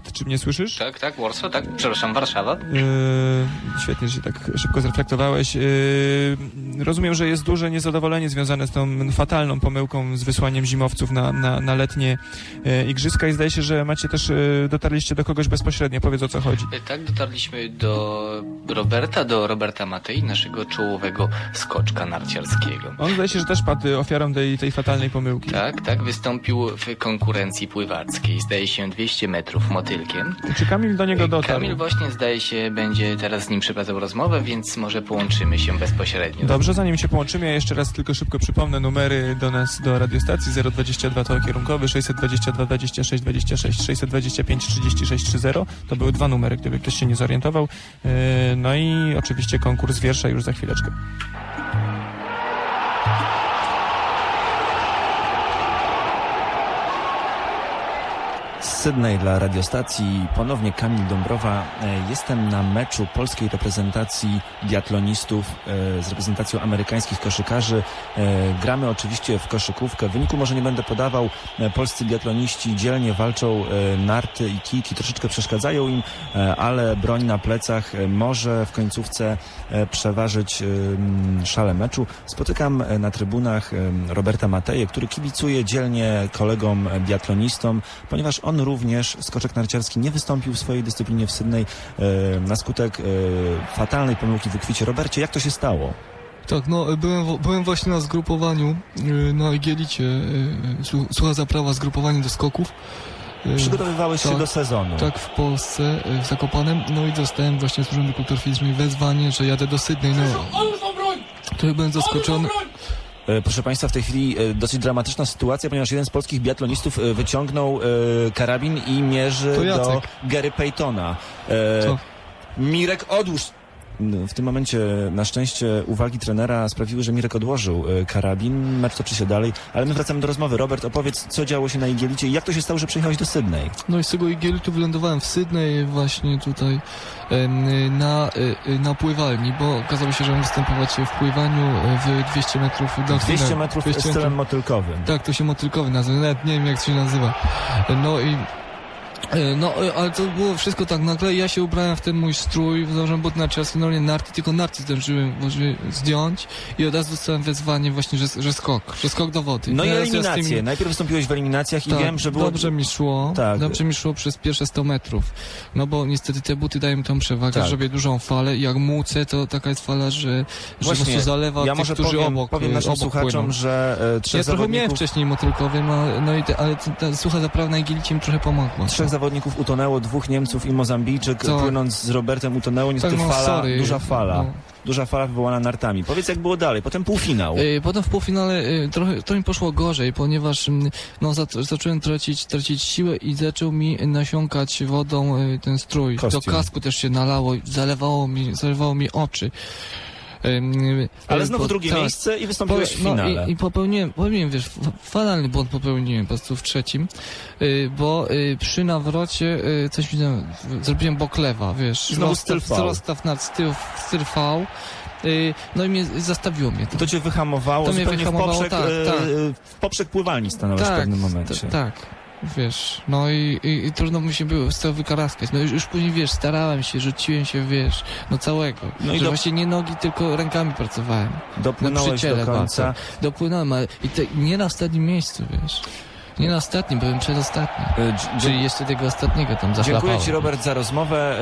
Pat, czy mnie słyszysz? Tak, tak, Warsaw, tak, przepraszam, Warszawa. Yy, świetnie, że się tak szybko zreflektowałeś. Yy, rozumiem, że jest duże niezadowolenie związane z tą fatalną pomyłką z wysłaniem zimowców na, na, na letnie yy, igrzyska i zdaje się, że macie też, dotarliście do kogoś bezpośrednio. Powiedz o co chodzi. Tak, dotarliśmy do Roberta, do Roberta Matei, naszego czołowego skoczka narciarskiego. On zdaje się, że też padł ofiarą tej, tej fatalnej pomyłki. Tak, tak, wystąpił w konkurencji pływackiej, zdaje się 200 metrów motylkiem. Czy Kamil do niego dotarł? Kamil właśnie zdaje się będzie teraz z nim przeprowadzał rozmowę, więc może połączymy się bezpośrednio. Dobrze, zanim się połączymy, ja jeszcze raz tylko szybko przypomnę numery do nas, do radiostacji 022 to kierunkowy, 622 26 26, 625 36 30. To były dwa numery, gdyby ktoś się nie zorientował. Yy, No i oczywiście konkurs wiersza już za chwileczkę. Z Sydney dla radiostacji ponownie Kamil Dąbrowa. E, Jestem na meczu polskiej reprezentacji biatlonistów e, z reprezentacją amerykańskich koszykarzy. E, Gramy oczywiście w koszykówkę. Wyniku może nie będę podawał. Polscy biatloniści dzielnie walczą. Narty i kijki troszeczkę przeszkadzają im, ale broń na plecach może w końcówce przeważyć szale meczu. Spotykam na trybunach Roberta Mateje, który kibicuje dzielnie kolegom biatlonistom, ponieważ on również, skoczek narciarski, nie wystąpił w swojej dyscyplinie w Sydney e, na skutek e, fatalnej pomyłki w ukwicie. Robercie, jak to się stało? Tak, no byłem, byłem właśnie na zgrupowaniu y, na Igielicie, słu- słucha zaprawa zgrupowanie do skoków. Przygotowywałeś się tak, do sezonu. Tak, w Polsce, w Zakopanem, no i dostałem właśnie z Urzędu Kultury Fizycznej wezwanie, że jadę do Sydney, no. To byłem zaskoczony. E, Proszę Państwa, w tej chwili e, dosyć dramatyczna sytuacja, ponieważ jeden z polskich biatlonistów e, wyciągnął karabin i mierzy do. Gary Paytona. Co? Mirek, odłóż! No, W tym momencie na szczęście uwagi trenera sprawiły, że Mirek odłożył e, karabin. Mecz toczy się dalej, ale my wracamy do rozmowy. Robert, opowiedz, co działo się na Igielicie i jak to się stało, że przyjechałeś do Sydney? No i z tego Igielitu wylądowałem w Sydney właśnie tutaj na, y, y, na pływalni, bo okazało się, że mam występować w pływaniu w 200 metrów delfinem. 200 metrów 200 stylem motylkowym. Tak, to się motylkowy nazywa, nawet nie wiem jak to się nazywa. No i e, no, e, ale to było wszystko tak nagle. Ja się ubrałem w ten mój strój, założyłem but narciarski, normalnie narty, tylko narty zdążyłem może zdjąć i od razu dostałem wezwanie właśnie, że, że skok, że skok do wody. No i Ja z- z tymi- eliminacje. Najpierw wystąpiłeś w eliminacjach i tak, wiem, że było... dobrze mi szło, Tak. dobrze mi szło przez pierwsze 100 metrów. No bo niestety te buty dają tą przewagę, Tak. że robię dużą falę i jak mucę, to taka jest fala, że, że po prostu zalewa Ja tych, może którzy powiem, obok, powiem y, naszym obok słuchaczom, płyną. że e, trzech Ja trochę miałem zawodników... wcześniej motylkowy, no, no i te, ale ta, ta sucha zaprawa na mi trochę pomogła. Trzech zawodników utonęło, dwóch Niemców i Mozambijczyk Co? płynąc z Robertem utonęło. Niestety Tak, no, fala, sorry. duża fala. No. Duża fala wywołana nartami. Powiedz jak było dalej, potem półfinał. Y, Potem w półfinale y, trochę to mi poszło gorzej, ponieważ mm, no, za, zacząłem tracić, tracić siłę i zaczął mi nasiąkać wodą y, ten strój. Kostium. Do kasku też się nalało, i zalewało mi, zalewało mi oczy. Ale y, znowu po- drugie tak. miejsce i wystąpiłeś w no finale. i, i popełniłem, popełniłem, wiesz, fa- fatalny błąd popełniłem po prostu w trzecim, y, bo y, przy nawrocie coś tam, zrobiłem boklewa, wiesz. I znowu styl V. Rozstaw na styl, styl V. No i mnie zastawiło mnie to. To cię wyhamowało, To mnie wyhamowało, w, poprzek, tak, tak. w poprzek pływalni stanąłeś w Tak, pewnym momencie. Tak, wiesz, no i, i, i trudno mi się było z tego wykaraskać. No już, już później, wiesz, starałem się, rzuciłem się, wiesz, no całego. No i że do- właśnie nie nogi, tylko rękami pracowałem. Dopłynąłeś do końca. bardzo. Dopłynąłem, ale i te, nie na ostatnim miejscu, wiesz. Nie na ostatnim, byłem przedostatni. E, dż- Czyli jeszcze tego ostatniego tam zachlapałem. Dziękuję Ci Robert za rozmowę.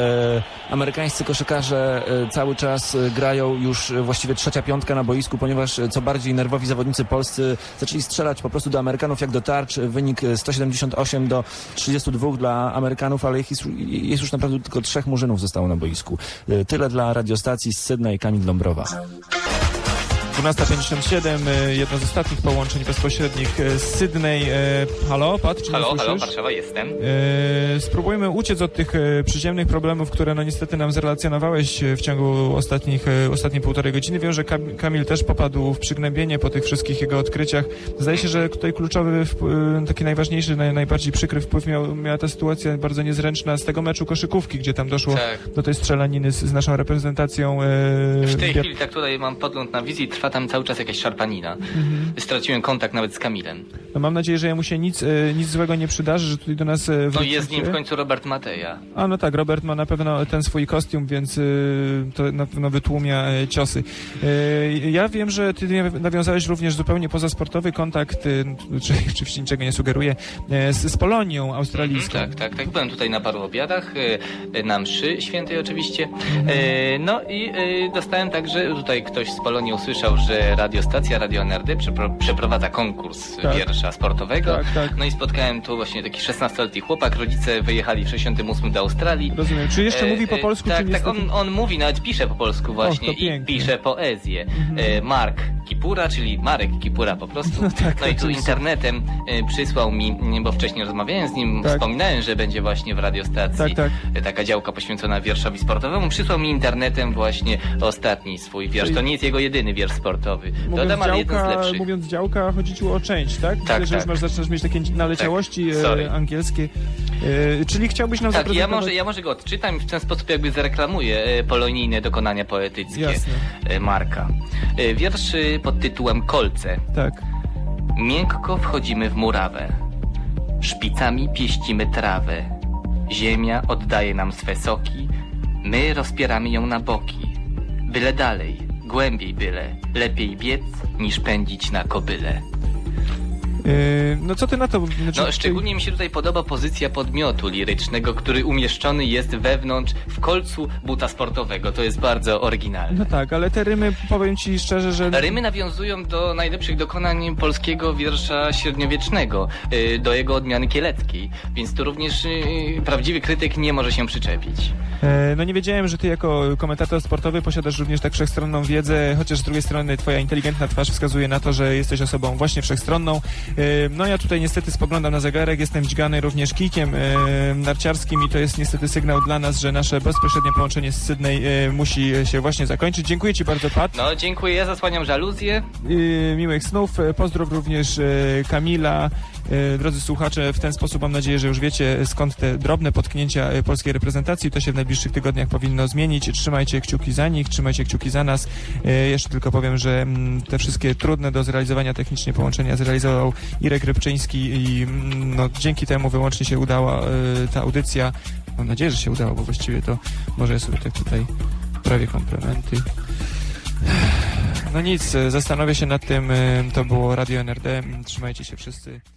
E, amerykańscy koszykarze e, cały czas grają już właściwie trzecia piątka na boisku, ponieważ co bardziej nerwowi zawodnicy polscy zaczęli strzelać po prostu do Amerykanów jak do tarcz. Wynik e, 178 do 32 dla Amerykanów, ale ich jest, jest już naprawdę tylko trzech murzynów zostało na boisku. Tyle dla radiostacji z Sydney Kamil Dąbrowa. 12.57, y, jedno z ostatnich połączeń bezpośrednich y, z Sydney. Y, Halo, Pat, czy Halo, halo? Warszawa, jestem. Spróbujmy uciec od tych przyziemnych problemów, które no niestety nam zrelacjonowałeś w ciągu ostatnich, ostatniej półtorej godziny. Wiem, że Kam- Kamil też popadł w przygnębienie po tych wszystkich jego odkryciach. Zdaje się, że tutaj kluczowy, taki najważniejszy, naj, najbardziej przykry wpływ miał, miała ta sytuacja bardzo niezręczna z tego meczu koszykówki, gdzie tam doszło Tak. do tej strzelaniny z, z naszą reprezentacją. W tej chwili, tak tutaj mam podgląd na wizji, trwa trwa tam cały czas jakaś szarpanina. Mhm. Straciłem kontakt nawet z Kamilem. No mam nadzieję, że jemu się nic, e, nic złego nie przydarzy, że tutaj do nas e, No wrócicie. i jest nim w końcu Robert Mateja. A no tak, Robert ma na pewno ten swój kostium, więc y, to na pewno wytłumia y, ciosy. Y, ja wiem, że ty naw- nawiązałeś również zupełnie pozasportowy kontakt, y, czy oczywiście niczego nie sugeruję, y, z, z Polonią australijską. Mhm, tak, tak, tak. Byłem tutaj na paru obiadach, y, y, na mszy świętej oczywiście. Mhm. Y, No i y, dostałem także, tutaj ktoś z Polonii usłyszał, że radiostacja Radio NRD przepro- przeprowadza konkurs Tak. wiersza sportowego. Tak, tak. No i spotkałem tu właśnie taki 16-letni chłopak, rodzice wyjechali w 68 do Australii. Rozumiem. Czy jeszcze E, mówi po e, polsku, tak, czy tak, niestety... on, on mówi, nawet pisze po polsku właśnie to i pisze poezję. Mhm. E, Mark Kipura, czyli Marek Kipura po prostu. No tak, no i tu internetem e, przysłał mi, m, bo wcześniej rozmawiałem z nim, Tak. wspominałem, że będzie właśnie w radiostacji Tak, tak. e, taka działka poświęcona wierszowi sportowemu. Przysłał mi internetem właśnie ostatni swój wiersz. To nie jest jego jedyny wiersz sportowy. Mówiąc Dodam, ale jeden z lepszych. mówiąc działka, chodzi ci o część, tak? Tak, Że tak. już masz, zaczynasz mieć takie naleciałości Tak, e, angielskie. E, czyli chciałbyś nam Tak, ja zaprezentować... może, ja może go odczytam i w ten sposób jakby zareklamuję e, polonijne dokonania poetyckie Jasne. Marka. Wiersz pod tytułem Kolce. Tak. Miękko wchodzimy w murawę. Szpicami pieścimy trawę. Ziemia oddaje nam swe soki. My rozpieramy ją na boki. Byle dalej, głębiej byle. Lepiej biec niż pędzić na kobyle. E, no co ty na to? Znaczy, No, szczególnie mi się tutaj podoba pozycja podmiotu lirycznego, który umieszczony jest wewnątrz, w kolcu buta sportowego. To jest bardzo oryginalne. No tak, ale te rymy, powiem ci szczerze, że... Rymy nawiązują do najlepszych dokonań polskiego wiersza średniowiecznego, y, do jego odmiany kieleckiej, więc tu również y, prawdziwy krytyk nie może się przyczepić. E, No nie wiedziałem, że ty jako komentator sportowy posiadasz również tak wszechstronną wiedzę, chociaż z drugiej strony twoja inteligentna twarz wskazuje na to, że jesteś osobą właśnie wszechstronną. E, No ja tutaj niestety spoglądam na zegarek, jestem dźgany również kijkiem e, narciarskim i to jest niestety sygnał dla nas, że nasze bezpośrednie połączenie z Sydney e, musi się właśnie zakończyć. Dziękuję ci bardzo, Pat. No, dziękuję, ja zasłaniam żaluzję. Miłych snów. Pozdrow również Kamila. E, Drodzy słuchacze, w ten sposób mam nadzieję, że już wiecie skąd te drobne potknięcia e, polskiej reprezentacji. To się w najbliższych tygodniach powinno zmienić. Trzymajcie kciuki za nich, trzymajcie kciuki za nas. E, Jeszcze tylko powiem, że mm, te wszystkie trudne do zrealizowania technicznie połączenia zrealizował Irek Rybczyński i mm, no, dzięki temu wyłącznie się udała ta audycja. Mam nadzieję, że się udało, bo właściwie to może sobie tak tutaj prawie komplementy. No nic, zastanowię się nad tym. To było Radio NRD. Trzymajcie się wszyscy.